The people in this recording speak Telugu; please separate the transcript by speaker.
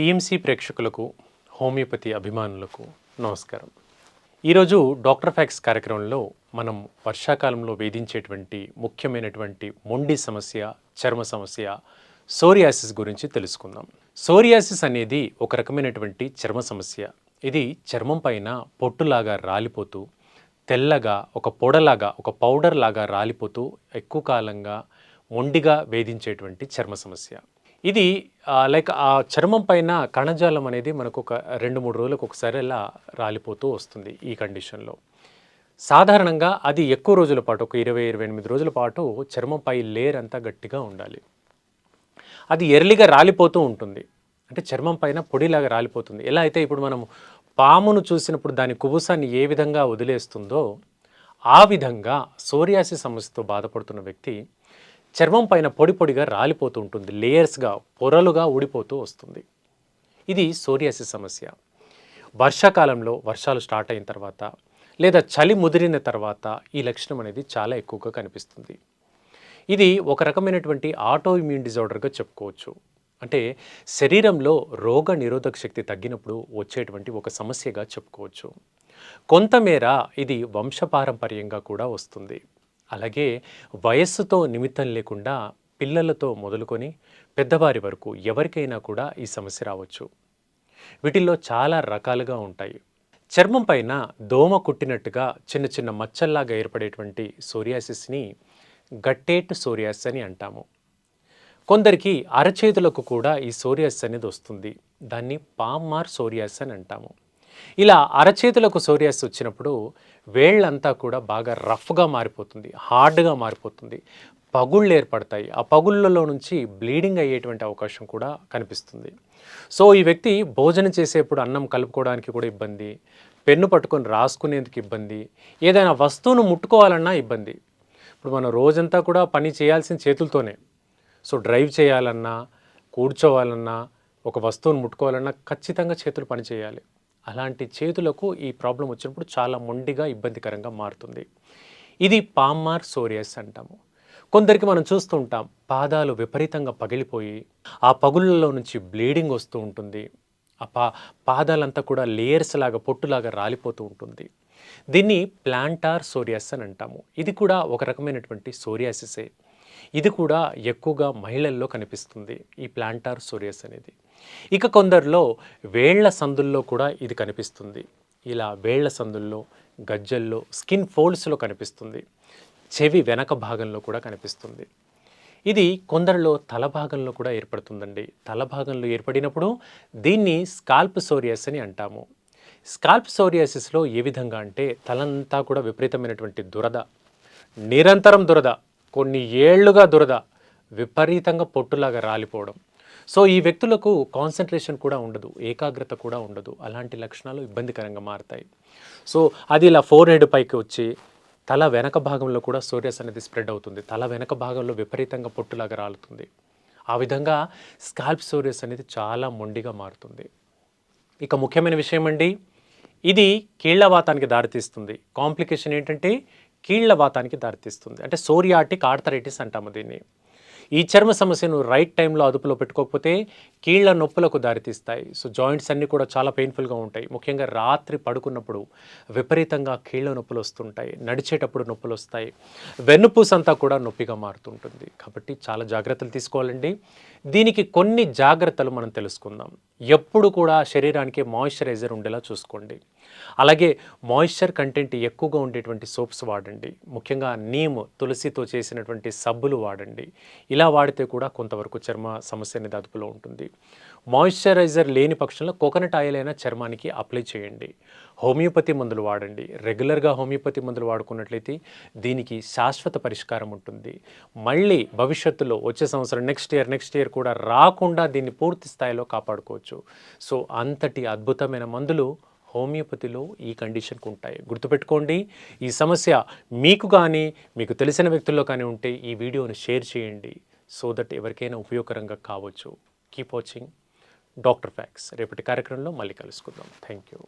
Speaker 1: టీఎంసీ ప్రేక్షకులకు హోమియోపతి అభిమానులకు నమస్కారం. ఈరోజు డాక్టర్ ఫ్యాక్స్ కార్యక్రమంలో మనం వర్షాకాలంలో వేధించేటువంటి ముఖ్యమైనటువంటి మొండి సమస్య చర్మ సమస్య సోరియాసిస్ గురించి తెలుసుకుందాం. సోరియాసిస్ అనేది ఒక రకమైనటువంటి చర్మ సమస్య. ఇది చర్మం పైన పొట్టులాగా రాలిపోతూ తెల్లగా ఒక పొడలాగా ఒక పౌడర్ లాగా రాలిపోతూ ఎక్కువ కాలంగా మొండిగా వేధించేటువంటి చర్మ సమస్య. ఇది లైక్ ఆ చర్మం పైన కణజాలం అనేది మనకు ఒక రెండు మూడు రోజులకు ఒకసారి అలా రాలిపోతూ వస్తుంది ఈ కండిషన్లో. సాధారణంగా అది ఎక్కువ రోజుల పాటు ఒక ఇరవై ఇరవై ఎనిమిది రోజుల పాటు చర్మంపై లేయర్ అంతా గట్టిగా ఉండాలి. అది ఎర్లీగా రాలిపోతూ ఉంటుంది. అంటే చర్మం పైన పొడిలాగా రాలిపోతుంది. ఎలా అయితే ఇప్పుడు మనం పామును చూసినప్పుడు దాని కుబుసాన్ని ఏ విధంగా వదిలేస్తుందో ఆ విధంగా సోరియాసి సమస్యతో బాధపడుతున్న వ్యక్తి చర్మం పైన పొడి పొడిగా రాలిపోతూ ఉంటుంది లేయర్స్గా పొరలుగా ఊడిపోతూ వస్తుంది. ఇది సోరియాసిస్ సమస్య. వర్షాకాలంలో వర్షాలు స్టార్ట్ అయిన తర్వాత లేదా చలి ముదిరిన తర్వాత ఈ లక్షణం అనేది చాలా ఎక్కువగా కనిపిస్తుంది. ఇది ఒక రకమైనటువంటి ఆటో ఇమ్యూన్ డిజార్డర్గా చెప్పుకోవచ్చు. అంటే శరీరంలో రోగ నిరోధక శక్తి తగ్గినప్పుడు వచ్చేటువంటి ఒక సమస్యగా చెప్పుకోవచ్చు. కొంతమేర ఇది వంశపారంపర్యంగా కూడా వస్తుంది. అలాగే వయస్సుతో నిమిత్తం లేకుండా పిల్లలతో మొదలుకొని పెద్దవారి వరకు ఎవరికైనా కూడా ఈ సమస్య రావచ్చు. వీటిల్లో చాలా రకాలుగా ఉంటాయి. చర్మం పైన దోమ కుట్టినట్టుగా చిన్న చిన్న మచ్చల్లాగా ఏర్పడేటువంటి సోరియాసిస్ని గట్టేటు సోరియాసిస్ అని అంటాము. కొందరికి అరచేతులకు కూడా ఈ సోరియాసిస్ అనేది వస్తుంది. దాన్ని పామ్మార్ సోరియాసిస్ అని అంటాము. ఇలా అరచేతులకు సోరియాసిస్ వచ్చినప్పుడు వేళ్ళంతా కూడా బాగా రఫ్గా మారిపోతుంది హార్డ్గా మారిపోతుంది పగుళ్ళు ఏర్పడతాయి. ఆ పగుళ్ళలో నుంచి బ్లీడింగ్ అయ్యేటువంటి అవకాశం కూడా కనిపిస్తుంది. సో ఈ వ్యక్తి భోజనం చేసేప్పుడు అన్నం కలుపుకోవడానికి కూడా ఇబ్బంది పెన్ను పట్టుకొని రాసుకునేందుకు ఇబ్బంది ఏదైనా వస్తువును ముట్టుకోవాలన్నా ఇబ్బంది. ఇప్పుడు మనం రోజంతా కూడా పని చేయాల్సిన చేతులతోనే సో డ్రైవ్ చేయాలన్నా కూర్చోవాలన్నా ఒక వస్తువును ముట్టుకోవాలన్నా ఖచ్చితంగా చేతులు పని చేయాలి అలాంటి చేతులకు ఈ ప్రాబ్లం వచ్చినప్పుడు చాలా మొండిగా ఇబ్బందికరంగా మారుతుంది. ఇది పామ్మార్ సోరియస్ అంటాము. కొందరికి మనం చూస్తుంటాం పాదాలు విపరీతంగా పగిలిపోయి ఆ పగుళ్ళలో నుంచి బ్లీడింగ్ వస్తూ ఉంటుంది. ఆ పా పాదాలంతా కూడా లేయర్స్ లాగా పొట్టులాగా రాలిపోతూ ఉంటుంది. దీన్ని ప్లాంటార్ సోరియాస్ అని అంటాము. ఇది కూడా ఒక రకమైనటువంటి సోరియాసిసే. ఇది కూడా ఎక్కువగా మహిళల్లో కనిపిస్తుంది ఈ ప్లాంటార్ సోరియాస్ అనేది. ఇక కొందరిలో వేళ్ళ సందుల్లో కూడా ఇది కనిపిస్తుంది. ఇలా వేళ్ళ సందుల్లో గజ్జల్లో స్కిన్ ఫోల్డ్స్లో కనిపిస్తుంది. చెవి వెనక భాగంలో కూడా కనిపిస్తుంది. ఇది కొందరిలో తల భాగంలో కూడా ఏర్పడుతుందండి. తల భాగంలో ఏర్పడినప్పుడు దీన్ని స్కాల్ప్ సోరియాస్ అని అంటాము. స్కాల్ప్ సోరియాసిస్లో ఏ విధంగా అంటే తలంతా కూడా విపరీతమైనటువంటి దురద నిరంతరం దురద కొన్ని ఏళ్ళుగా దురద విపరీతంగా పొట్టులాగా రాలిపోవడం. సో ఈ వ్యక్తులకు కాన్సన్ట్రేషన్ కూడా ఉండదు ఏకాగ్రత కూడా ఉండదు. అలాంటి లక్షణాలు ఇబ్బందికరంగా మారుతాయి. సో అది ఇలా ఫోర్ హెడ్ పైకి వచ్చి తల వెనక భాగంలో కూడా సోరియస్ అనేది స్ప్రెడ్ అవుతుంది. తల వెనక భాగంలో విపరీతంగా పొట్టులాగా రాలుతుంది. ఆ విధంగా స్కాల్ప్ సోరియస్ అనేది చాలా మొండిగా మారుతుంది. ఇక ముఖ్యమైన విషయం అండి ఇది కీళ్ళవాతానికి దారితీస్తుంది. కాంప్లికేషన్ ఏంటంటే కీళ్ళవాతానికి దారితీస్తుంది. అంటే సోరియాటిక్ ఆర్థరైటిస్ అంటాము దీన్ని. ఈ చర్మ సమస్యను రైట్ టైంలో అదుపులో పెట్టుకోకపోతే కీళ్ళ నొప్పులకు దారితీస్తాయి. సో జాయింట్స్ అన్నీ కూడా చాలా పెయిన్ఫుల్గా ఉంటాయి. ముఖ్యంగా రాత్రి పడుకున్నప్పుడు విపరీతంగా కీళ్ళ నొప్పులు వస్తుంటాయి. నడిచేటప్పుడు నొప్పులు వస్తాయి. వెన్నుపూస అంతా కూడా నొప్పిగా మారుతుంటుంది. కాబట్టి చాలా జాగ్రత్తలు తీసుకోవాలండి. దీనికి కొన్ని జాగ్రత్తలు మనం తెలుసుకుందాం. ఎప్పుడు కూడా శరీరానికి మాయిశ్చరైజర్ ఉండేలా చూసుకోండి. అలాగే మాయిశ్చర్ కంటెంట్ ఎక్కువగా ఉండేటువంటి సోప్స్ వాడండి. ముఖ్యంగా నీమ్ తులసితో చేసినటువంటి సబ్బులు వాడండి. ఇలా వాడితే కూడా కొంతవరకు చర్మ సమస్య అనేది అదుపులో ఉంటుంది. మాయిశ్చరైజర్ లేని పక్షంలో కోకోనట్ ఆయిల్ అయినా చర్మానికి అప్లై చేయండి. హోమియోపతి మందులు వాడండి. రెగ్యులర్గా హోమియోపతి మందులు వాడుకున్నట్లయితే దీనికి శాశ్వత పరిష్కారం ఉంటుంది. మళ్ళీ భవిష్యత్తులో వచ్చే సంవత్సరం నెక్స్ట్ ఇయర్ నెక్స్ట్ ఇయర్ కూడా రాకుండా దీన్ని పూర్తి స్థాయిలో కాపాడుకోవచ్చు. సో అంతటి అద్భుతమైన మందులు హోమియోపతిలో ఈ కండిషన్కు ఉంటాయి. గుర్తుపెట్టుకోండి ఈ సమస్య మీకు కానీ మీకు తెలిసిన వ్యక్తుల్లో కానీ ఉంటే ఈ వీడియోను షేర్ చేయండి. సో దట్ ఎవరికైనా ఉపయోగకరంగా కావచ్చు. Keep watching. Doctor facts. రేపటి కార్యక్రమంలో మళ్ళీ కలుసుకుందాం. Thank you